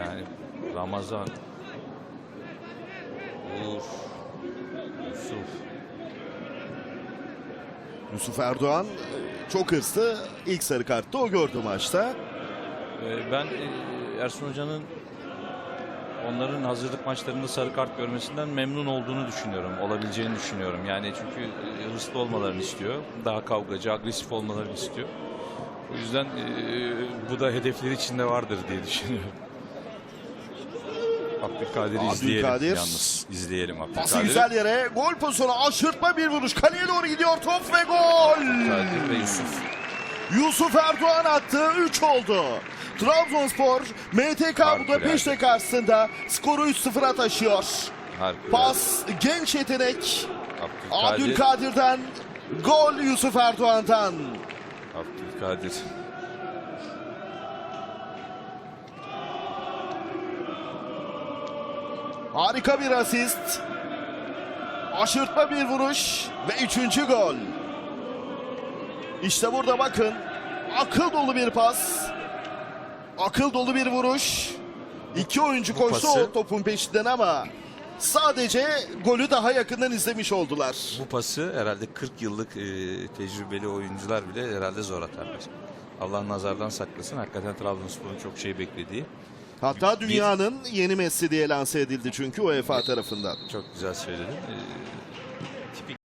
Yani Ramazan. Uğur. Yusuf. Yusuf Erdoğan çok hırslı. İlk sarı kartı o gördü maçta. Ee, Ben e, Ersun Hoca'nın onların hazırlık maçlarında sarı kart görmesinden memnun olduğunu düşünüyorum. Olabileceğini düşünüyorum. Yani çünkü e, hırslı olmalarını istiyor. Daha kavgacı, agresif olmalarını istiyor. O yüzden e, bu da hedefleri içinde vardır diye düşünüyorum. Abdülkadir'i izleyelim Abdülkadir. yalnız. İzleyelim Pası Abdülkadir'i. güzel yere. Gol pozisyonu aşırtma bir vuruş. Kaleye doğru gidiyor top ve gol. Abdülkadir ve Yusuf. Yusuf Erdoğan attı. 3 oldu. Trabzonspor MTK. Budapeşte karşısında skoru 3-0'a taşıyor. Harikulade. Pas genç yetenek Abdülkadir. Abdülkadir'den gol Yusuf Erdoğan'dan. Abdülkadir. Harika bir asist. Aşırtma bir vuruş ve üçüncü gol. İşte burada bakın. Akıl dolu bir pas. Akıl dolu bir vuruş. İki oyuncu koştu o topun peşinden ama sadece golü daha yakından izlemiş oldular. Bu pası herhalde 40 yıllık e, tecrübeli oyuncular bile herhalde zor atarlar. Allah nazardan saklasın. Hakikaten Trabzonspor'un çok şey beklediği. Hatta dünyanın yeni Messi diye lanse edildi çünkü UEFA tarafından. Çok güzel söyledin. E,